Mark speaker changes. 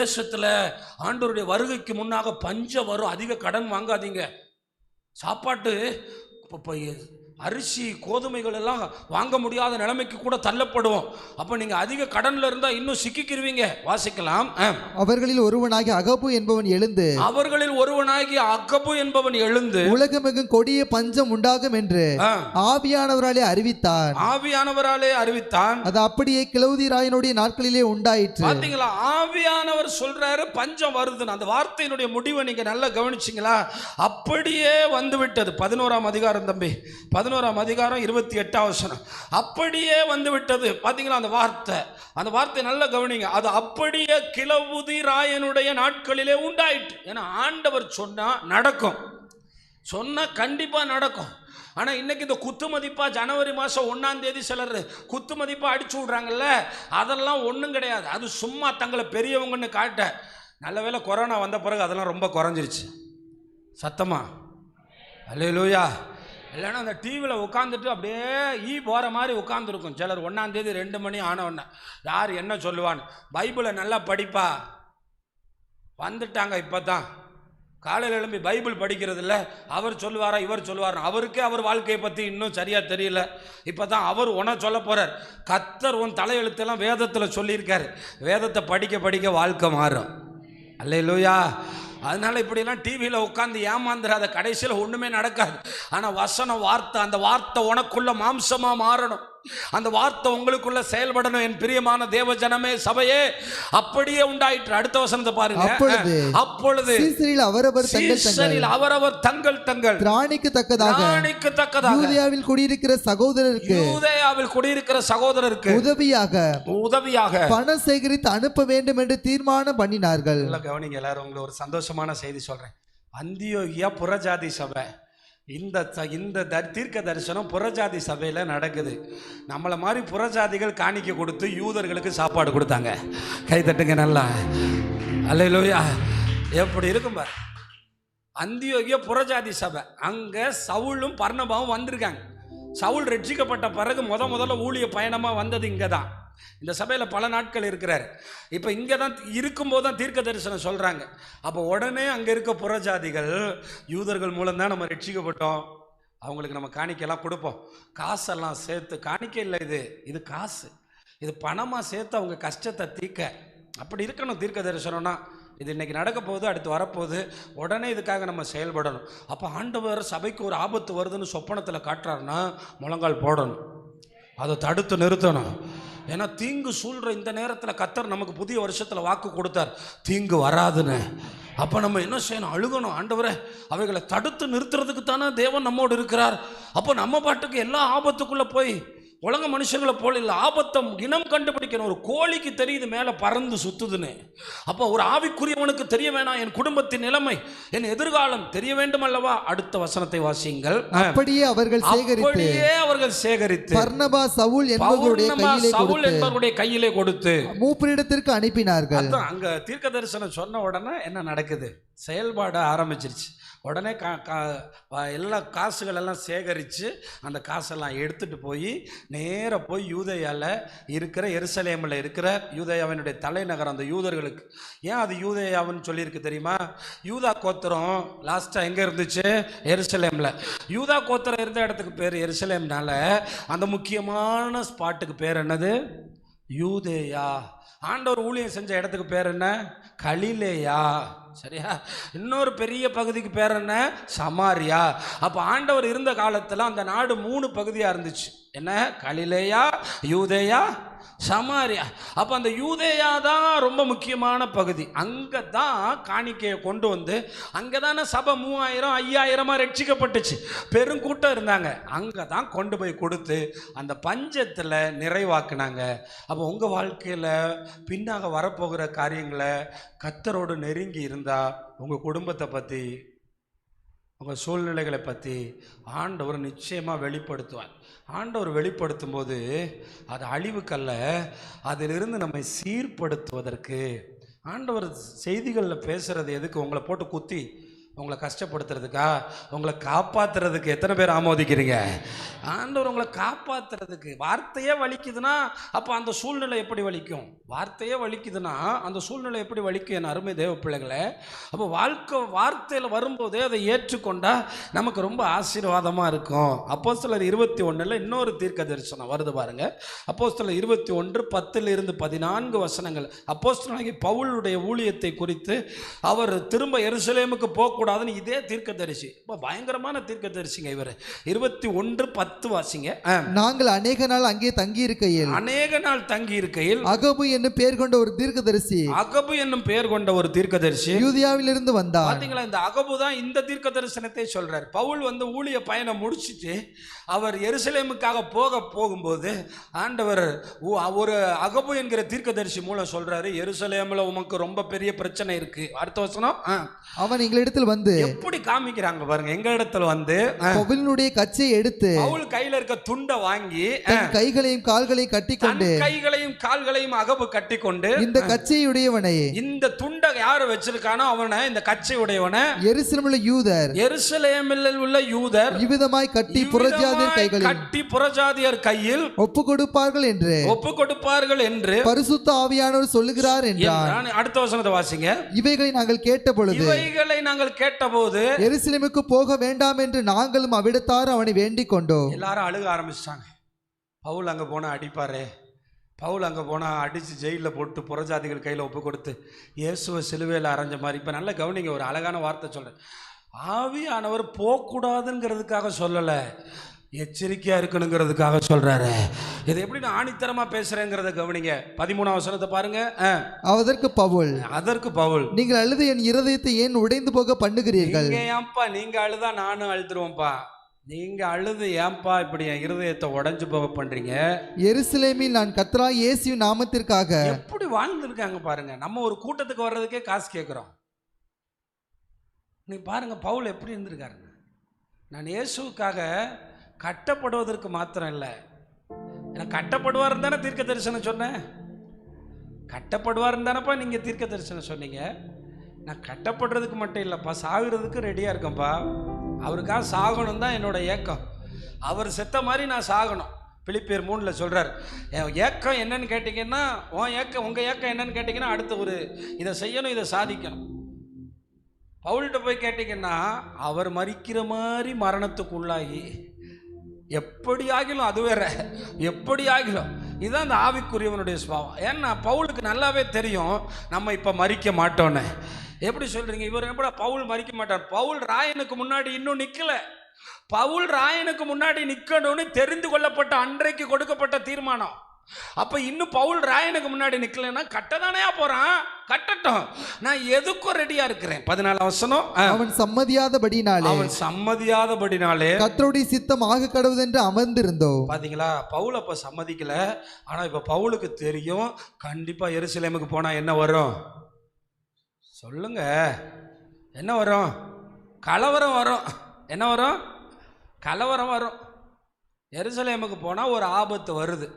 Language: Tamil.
Speaker 1: தேசத்தில் ஆண்டோருடைய வருகைக்கு முன்னாக பஞ்சம் வரும் அதிக கடன் வாங்காதீங்க. சாப்பாட்டு இப்போ அரிசி கோதுமைகள் எல்லாம் வாங்க முடியாத நிலைமைக்கு கூட தள்ளப்படுவோம். அப்போ நீங்கள் அதிக கடனில் இருந்தால் இன்னும் சிக்கிக்கிருவீங்க. வாசிக்கலாம்.
Speaker 2: அவர்களில் ஒருவனாகிய அகபு என்பவன் எழுந்து
Speaker 1: அவர்களில் ஒருவனாகிய அக்கபு என்பவன் எழுந்து
Speaker 2: உலகமெங்கும் கொடிய பஞ்சம் உண்டாகும் என்று ஆவியானவராலே அறிவித்தார்
Speaker 1: ஆவியானவராலே அறிவித்தான்.
Speaker 2: அது அப்படியே கிளவுதி ராயனுடைய நாட்களிலே உண்டாயிற்று.
Speaker 1: பாத்தீங்களா? ஆவியானவர் சொல்றாரு பஞ்சம் வருதுன்னு. அந்த வார்த்தையினுடைய முடிவை நீங்க நல்லா கவனிச்சிங்களா? அப்படியே வந்து விட்டது பதினோராம் அதிகாரம் தம்பி. பதினோராம் அதிகாரம் இருபத்தி எட்டாம் வசனம். அப்படியே வந்து விட்டது பார்த்தீங்களா அந்த வார்த்தை? அந்த வார்த்தை நல்லா கவனிங்க. அது அப்படியே கிளவுதி ராயனுடைய நாட்களிலே உண்டாயிட்டு ஏன்னா ஆண்டவர் சொன்னால் நடக்கும். சொன்னால் கண்டிப்பாக நடக்கும். ஆனால் இன்னைக்கு இந்த குத்து மதிப்பாக ஜனவரி மாதம் ஒன்றாந்தேதி சிலர் குத்து மதிப்பாக அடிச்சு விட்றாங்கல்ல? அதெல்லாம் ஒன்றும் கிடையாது. அது சும்மா தங்களை பெரியவங்கன்னு காட்ட. நல்ல வேளை கொரோனா வந்த பிறகு அதெல்லாம் ரொம்ப குறைஞ்சிருச்சு. சத்தமா? அல்லேலூயா இல்லைன்னா அந்த டிவியில் உட்காந்துட்டு அப்படியே ஈ போகிற மாதிரி உட்காந்துருக்கும் சிலர் ஒன்றாந்தேதி ரெண்டு மணி ஆனவொன்னே யார் என்ன சொல்லுவான்னு? பைபிளை நல்லா படிப்பா. வந்துட்டாங்க இப்போ தான் காலையில் எழும்பி பைபிள் படிக்கிறதில்ல அவர் சொல்லுவாரா இவர் சொல்லுவாரா அவருக்கே அவர் வாழ்க்கையை பற்றி இன்னும் சரியாக தெரியல. இப்போ தான் அவர் உன சொல்ல போகிறார் கத்தர் உன் தலையெழுத்தெல்லாம் வேதத்தில் சொல்லியிருக்காரு. வேதத்தை படிக்க படிக்க வாழ்க்கை மாறும். அல்லையிலூயா அதனால இப்படிலாம் டிவியில் உட்காந்து ஏமாந்துடாத கடைசியில் ஒன்றுமே நடக்காது. ஆனால் வசன வார்த்தை அந்த வார்த்தை உனக்குள்ள மாம்சமாக மாறணும். அந்த வார்த்தை உங்களுக்குள்ள செயல்படணும் என் பிரியமான தேவ ஜனமே சபையே அப்படியே உண்டாயிற்று. அடுத்த வசனத்தை பாருங்க.
Speaker 2: அப்பொழுது சீசரில் அவரவர்
Speaker 1: சீசரில் அவரவர் தங்கள் தங்கள்
Speaker 2: திராணிக்கு தக்கதாக
Speaker 1: ராணிக்கு தக்கதாக
Speaker 2: யூதேயாவில் குடியிருக்கிற சகோதரருக்கு
Speaker 1: யூதேயாவில் குடியிருக்கிற சகோதரருக்கு
Speaker 2: உதவியாக
Speaker 1: உதவியாக
Speaker 2: பணம் சேகரித்து அனுப்ப வேண்டும் என்று தீர்மானம் பண்ணினார்கள்.
Speaker 1: கவனிங்க எல்லாரும் உங்களுக்கு ஒரு சந்தோஷமான செய்தி சொல்றேன். அந்தியோகியா புறஜாதி சபை. இந்த இந்த த தீர்க்க தரிசனம் புறஜாதி சபையில் நடக்குது. நம்மளை மாதிரி புறஜாதிகள் காணிக்க கொடுத்து யூதர்களுக்கு சாப்பாடு கொடுத்தாங்க. கை தட்டுங்க நல்லா. அல்லையிலோயா எப்படி இருக்கும் பார். அந்தியோகிய புறஜாதி சபை. அங்கே சவுளும் பர்ணபாவும் வந்திருக்காங்க. சவுல் ரட்சிக்கப்பட்ட பிறகு முத முதல்ல ஊழிய பயணமாக வந்தது இங்கே தான் இந்த சபையில் பல நாட்கள் இருக்கிறார். இப்போ இங்கே தான் இருக்கும்போது தான் தீர்க்க தரிசனம் சொல்கிறாங்க அப்போ உடனே அங்கே இருக்க புறஜாதிகள் யூதர்கள் மூலம்தான் நம்ம ரட்சிக்கப்பட்டோம். அவங்களுக்கு நம்ம காணிக்கையெல்லாம் கொடுப்போம். காசெல்லாம் சேர்த்து காணிக்கை இல்லை இது. இது காசு. இது பணமாக சேர்த்து அவங்க கஷ்டத்தை தீர்க்க. அப்படி இருக்கணும் தீர்க்க தரிசனம்னா. இது இன்னைக்கு நடக்க போகுது அடுத்து வரப்போகுது. உடனே இதுக்காக நம்ம செயல்படணும். அப்போ ஆண்டவர் சபைக்கு ஒரு ஆபத்து வருதுன்னு சொப்பனத்தில் காட்டுறாருன்னா முழங்கால் போடணும். அதை தடுத்து நிறுத்தணும். ஏன்னா தீங்கு சூழ்ற இந்த நேரத்தில் கத்தர் நமக்கு புதிய வருஷத்தில் வாக்கு கொடுத்தார். தீங்கு வராதுன்னு. அப்போ நம்ம என்ன செய்யணும்? அழுகணும். ஆண்டவரே அவைகளை தடுத்து நிறுத்துறதுக்கு தானே தேவன் நம்மோடு இருக்கிறார். அப்போ நம்ம பாட்டுக்கு எல்லா ஆபத்துக்குள்ளே போய் உலக மனுஷங்களை போல இல்லை ஆபத்தை இனம் கண்டுபிடிக்கணும். ஒரு கோழிக்கு தெரியுது மேலே பறந்து சுத்துதுன்னு. அப்போ ஒரு ஆவிக்குரியவனுக்கு தெரிய வேணாம் என் குடும்பத்தின் நிலைமை. என் எதிர்காலம் தெரிய வேண்டும் அல்லவா? அடுத்த வசனத்தை வாசியுங்கள்.
Speaker 2: அப்படியே அவர்கள் சேகரித்து
Speaker 1: அப்படியே அவர்கள் சேகரித்து
Speaker 2: பர்னபா சவுல் என்பவர்களுடைய
Speaker 1: பவுர்ணமா
Speaker 2: கையிலே
Speaker 1: சவுல் என்பவருடைய கையிலே கொடுத்து
Speaker 2: மூப்பரிடத்திற்கு அனுப்பினார்கள்.
Speaker 1: அங்க தீர்க்க தரிசனம் சொன்ன உடனே என்ன நடக்குது? செயல்பாடு ஆரம்பிச்சிருச்சு. உடனே கா கா எல்லா காசுகளெல்லாம் சேகரித்து அந்த காசெல்லாம் எடுத்துகிட்டு போய் நேராக போய் யூதையாவில் இருக்கிற எருசலேமில் இருக்கிற யூதேயாவினுடைய தலைநகரம் அந்த யூதர்களுக்கு. ஏன் அது யூதையாவுன்னு சொல்லியிருக்கு தெரியுமா? யூதா கோத்திரம் லாஸ்ட்டாக எங்கே இருந்துச்சு? எருசலேமில். யூதா கோத்திரம் இருந்த இடத்துக்கு பேர் எருசலேம்னால அந்த முக்கியமான ஸ்பாட்டுக்கு பேர் என்னது? யூதேயா. ஆண்டவர் ஊழியம் செஞ்ச இடத்துக்கு பேர் என்ன? கலிலேயா. சரியா? இன்னொரு பெரிய பகுதிக்கு பேர் என்ன? சமாரியா. அப்போ ஆண்டவர் இருந்த காலத்தில் அந்த நாடு மூணு பகுதியாக இருந்துச்சு. என்ன? கலிலேயா யூதேயா சமாரியா. அப்போ அந்த யூதேயா தான் ரொம்ப முக்கியமான பகுதி. அங்கே தான் காணிக்கையை கொண்டு வந்து அங்கே தானே சபை மூவாயிரம் ஐயாயிரமாக ரட்சிக்கப்பட்டுச்சு. பெருங்கூட்டம் இருந்தாங்க. அங்கே தான் கொண்டு போய் கொடுத்து அந்த பஞ்சத்தில் நிறைவாக்குனாங்க. அப்போ உங்கள் வாழ்க்கையில் பின்னாக வரப்போகிற காரியங்களை கத்தரோடு நெருங்கி இருந்தால் உங்கள் குடும்பத்தை பற்றி உங்கள் சூழ்நிலைகளை பற்றி ஆண்டவர் நிச்சயமாக வெளிப்படுத்துவார். ஆண்டவர் வெளிப்படுத்தும் போது அது அழிவுக்கல்ல அதிலிருந்து நம்மை சீர்படுத்துவதற்கு. ஆண்டவர் செய்திகளில் பேசுகிறது எதுக்கு? உங்களை போட்டு குத்தி. உங்களை கஷ்டப்படுத்துறதுக்கா? உங்களை காப்பாற்றுறதுக்கு எத்தனை பேர் ஆமோதிக்கிறீங்க? ஆண்டவர் உங்களை காப்பாற்றுறதுக்கு வார்த்தையே வலிக்குதுன்னா அப்போ அந்த சூழ்நிலை எப்படி வலிக்கும்? வார்த்தையே வலிக்குதுன்னா அந்த சூழ்நிலை எப்படி வலிக்கும் என் அருமை தேவ பிள்ளைகளை? அப்போ வாழ்க்கை வார்த்தையில் வரும்போதே அதை ஏற்றுக்கொண்டா நமக்கு ரொம்ப ஆசீர்வாதமாக இருக்கும். அப்போ சிலர் இருபத்தி ஒன்றில் இன்னொரு தீர்க்க தரிசனம் வருது பாருங்க. அப்போ சிலர் இருபத்தி ஒன்று பத்தில் இருந்து பதினான்கு வசனங்கள். அப்போ பவுலுடைய ஊழியத்தை குறித்து அவர் திரும்ப எருசலேமுக்கு போகக்கூடாதுன்னு இதே தீர்க்கதரிசி. இப்போ பயங்கரமான தீர்க்கதரிசிங்க இவர். இருபத்தி ஒன்று பத்து வாசிங்க.
Speaker 2: நாங்கள் அநேக நாள் அங்கே தங்கி இருக்கையில்
Speaker 1: அநேக நாள் தங்கி இருக்கையில்
Speaker 2: அகபு என்னும் பெயர் கொண்ட ஒரு தீர்க்கதரிசி.
Speaker 1: அகபு என்னும் பெயர் கொண்ட ஒரு தீர்க்கதரிசி.
Speaker 2: யூதியாவிலிருந்து வந்தார்.
Speaker 1: பாத்தீங்களா இந்த அகபு தான் இந்த தீர்க்க தரிசனத்தை சொல்றார். பவுல் வந்து ஊழிய பயணம் முடிச்சிட்டு அவர் எருசலேமுக்காக போக போகும்போது ஆண்டவர் ஒரு அகபு என்கிற தீர்க்கதரிசி மூலம் சொல்றாரு எருசலேமில் உமக்கு ரொம்ப பெரிய பிரச்சனை இருக்கு. அடுத்த வசனம்.
Speaker 2: அவன் எங்களிடத்தில் வந்து
Speaker 1: எப்படி காமிக்கிறாங்க பாருங்க எங்க இடத்துல வந்து
Speaker 2: பவுலினுடைய கச்சையை எடுத்து
Speaker 1: பவுல் கையில இருக்க துண்டை வாங்கி
Speaker 2: தன் கைகளையும் கால்களையும்
Speaker 1: தன்
Speaker 2: கட்டிக்கொண்டு
Speaker 1: கைகளையும் கால்களையும் அகபு கட்டி கொண்டு
Speaker 2: இந்த கச்சையுடையவனை
Speaker 1: இந்த துண்டை யாரு வச்சிருக்கானோ அவனை இந்த கச்சை உடையவனை
Speaker 2: எருசலேமுள்ள யூதர்
Speaker 1: எருசலேமில் உள்ள யூதர்
Speaker 2: இவ்விதமாய் கட்டி புறஜாதியர் கைகளில்
Speaker 1: கட்டி புறஜாதியர் கையில்
Speaker 2: ஒப்பு கொடுப்பார்கள் என்று
Speaker 1: ஒப்பு கொடுப்பார்கள் என்று
Speaker 2: பரிசுத்த ஆவியானவர் சொல்லுகிறார் என்றார்.
Speaker 1: அடுத்த வசனத்தை வாசிங்க.
Speaker 2: இவைகளை நாங்கள் கேட்ட பொழுது
Speaker 1: இவைகளை நாங்கள் கேட்டபோது
Speaker 2: எருசலேமுக்கு போக வேண்டாம் என்று நாங்களும் அவிடத்தார் அவனை வேண்டிக் கொண்டோம்
Speaker 1: எல்லாரும் அழுக ஆரம்பிச்சிட்டாங்க. பவுல் அங்கே போனால் அடிப்பாரே. பவுல் அங்கே போனால் அடித்து ஜெயிலில் போட்டு புறஜாதிகள் கையில் ஒப்பு கொடுத்து இயேசுவை சிலுவையில் அரைஞ்ச மாதிரி. இப்போ நல்ல கவனிங்க ஒரு அழகான வார்த்தை சொல்கிறேன் ஆவியானவர் போகக்கூடாதுங்கிறதுக்காக சொல்லலை. எச்சரிக்கையாக இருக்கணுங்கிறதுக்காக சொல்கிறாரு இதை எப்படி நான் ஆணித்தரமாக பேசுகிறேங்கிறத கவனிங்க. பதிமூணாம் வசனத்தை பாருங்க.
Speaker 2: அதற்கு பவுல்
Speaker 1: அதற்கு பவுல்.
Speaker 2: நீங்கள் அழுது என் இருதயத்தை ஏன் உடைந்து போக பண்ணுகிறீர்கள்?
Speaker 1: நீங்க ஏன்பா நீங்க அழுதா நானும் அழுதுருவேன்ப்பா நீங்க அழுது ஏன்பா இப்படி என் இருதயத்தை உடைஞ்சு போக பண்றீங்க?
Speaker 2: எருசலேமில் நான் கத்ரா இயேசு நாமத்திற்காக.
Speaker 1: எப்படி வாழ்ந்துருக்காங்க பாருங்க. நம்ம ஒரு கூட்டத்துக்கு வர்றதுக்கே காசு கேட்குறோம் நீ பாருங்க பவுல் எப்படி இருந்திருக்காருங்க? நான் இயேசுவுக்காக கட்டப்படுவதற்கு மாத்திரம் இல்லை எனக்கு கட்டப்படுவார் தானே தீர்க்க தரிசனம் சொன்னேன். கட்டப்படுவார் தானேப்பா நீங்கள் தீர்க்க தரிசனம் சொன்னீங்க. நான் கட்டப்படுறதுக்கு மட்டும் இல்லைப்பா சாகிறதுக்கு ரெடியாக இருக்கேன்ப்பா. அவருக்காக சாகணும் தான் என்னோட ஏக்கம். அவர் செத்த மாதிரி நான் சாகணும். பிலிப்பியர் மூணில் சொல்கிறார் என் ஏக்கம் என்னன்னு கேட்டிங்கன்னா உன் ஏக்கம் உங்கள் ஏக்கம் என்னன்னு கேட்டிங்கன்னா அடுத்த ஒரு இதை செய்யணும் இதை சாதிக்கணும். பவுல்கிட்ட போய் கேட்டிங்கன்னா அவர் மறிக்கிற மாதிரி மரணத்துக்கு உள்ளாகி எப்படி ஆகிலும் அது வேற. எப்படி ஆகிலும் இதுதான் அந்த ஆவிக்குரியவனுடைய சுபாவம். ஏன்னா பவுலுக்கு நல்லாவே தெரியும் நம்ம இப்போ மறிக்க மாட்டோன்னு எப்படி சொல்றீங்க? இவர் எப்படி பவுல் மறிக்க மாட்டார்? பவுல் ராயனுக்கு முன்னாடி இன்னும் நிற்கல பவுல் ராயனுக்கு முன்னாடி நிற்கணும்னு தெரிந்து கொள்ளப்பட்ட அன்றைக்கு கொடுக்கப்பட்ட தீர்மானம். அப்ப இன்னும் பவுல் ராயனுக்கு முன்னாடி நிக்கலன்னா கட்டதானே போறான்? கட்டட்டும். நான் எதுக்கும் ரெடியா இருக்கிறேன். பதினாலு வசனம் ஆ.
Speaker 2: அவன் சம்மதியாதபடினாலே.
Speaker 1: அவன் சம்மதியாதபடினாலே.
Speaker 2: கர்த்தருடைய சித்தம் ஆக கடவுதென்று அமர்ந்திருந்தோம்
Speaker 1: பாத்தீங்களா? பவுல் அப்ப சம்மதிக்கல. ஆனா இப்ப பவுலுக்கு தெரியும். கண்டிப்பா எருசலேமுக்கு போனா என்ன வரும்? சொல்லுங்க. என்ன வரும்? கலவரம் வரும். என்ன வரும்? கலவரம் வரும். எருசலேமுக்கு போனா ஒரு ஆபத்து வருது.